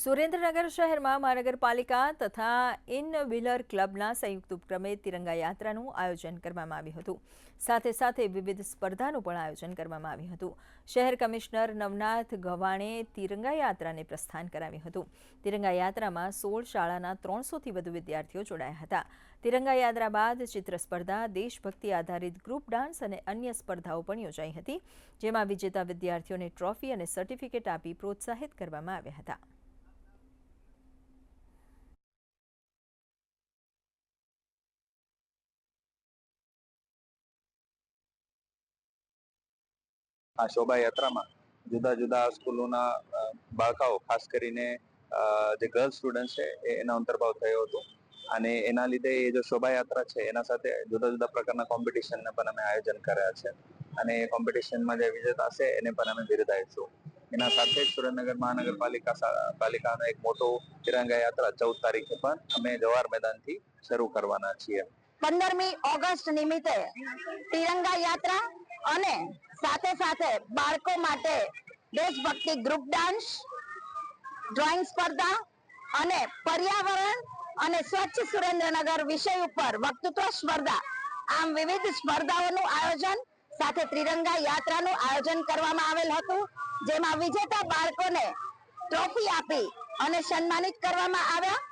સુરેન્દ્રનગર શહેરમાં મહાનગરપાલિકા તથા ઇન વ્હીલર ક્લબના સંયુક્ત ઉપક્રમે તિરંગા યાત્રાનું આયોજન કરવામાં આવ્યું હતું. સાથે સાથે વિવિધ સ્પર્ધાનું પણ આયોજન કરવામાં આવ્યું હતું. શહેર કમિશનર નવનાથ ગવાણે તિરંગા યાત્રાને પ્રસ્થાન કરાવ્યું હતું. તિરંગા યાત્રામાં સોળ શાળાના ત્રણસોથી વધુ વિદ્યાર્થીઓ જોડાયા હતા. તિરંગા યાત્રા બાદ ચિત્ર સ્પર્ધા, દેશભક્તિ આધારિત ગ્રુપ ડાન્સ અને અન્ય સ્પર્ધાઓ પણ યોજાઈ હતી, જેમાં વિજેતા વિદ્યાર્થીઓને ટ્રોફી અને સર્ટિફિકેટ આપી પ્રોત્સાહિત કરવામાં આવ્યા હતા. આ શોભાયાત્રામાં જુદા જુદા સ્કૂલોના બાળકાઓ, ખાસ કરીને જે ગર્લ સ્ટુડન્ટ છે એનો અંતર્ભાવ થયો હતો. અને એના લીધે એ જે શોભાયાત્રા છે, એના સાથે જુદા જુદા પ્રકારના કોમ્પિટિશનને પણ અમે આયોજન કર્યા છે. અને એ કોમ્પિટિશનમાં જે વિજેતા છે એને પણ અમે બિરદાવીશું. એના સાથે સુરેન્દ્રનગર મહાનગરપાલિકા પાલિકાનો એક મોટો તિરંગા યાત્રા ચૌદ તારીખે પણ અમે જવાહર મેદાનથી શરૂ કરવાના છીએ. પંદરમી ઓગસ્ટ નિમિત્તે તિરંગા યાત્રા અને સાથે સાથે બાળકો માટે દેશભક્તિ ગ્રુપ ડાન્સ ડ્રોઈંગ સ્પર્ધા અને પર્યાવરણ અને સ્વચ્છ સુરેન્દ્રનગર વિષય ઉપર વક્તૃત્વ સ્પર્ધા. આમ વિવિધ સ્પર્ધાઓનું આયોજન સાથે ત્રિરંગા યાત્રાનું આયોજન કરવામાં આવેલ હતું, જેમાં વિજેતા બાળકોને ટ્રોફી આપી અને સન્માનિત કરવામાં આવ્યા.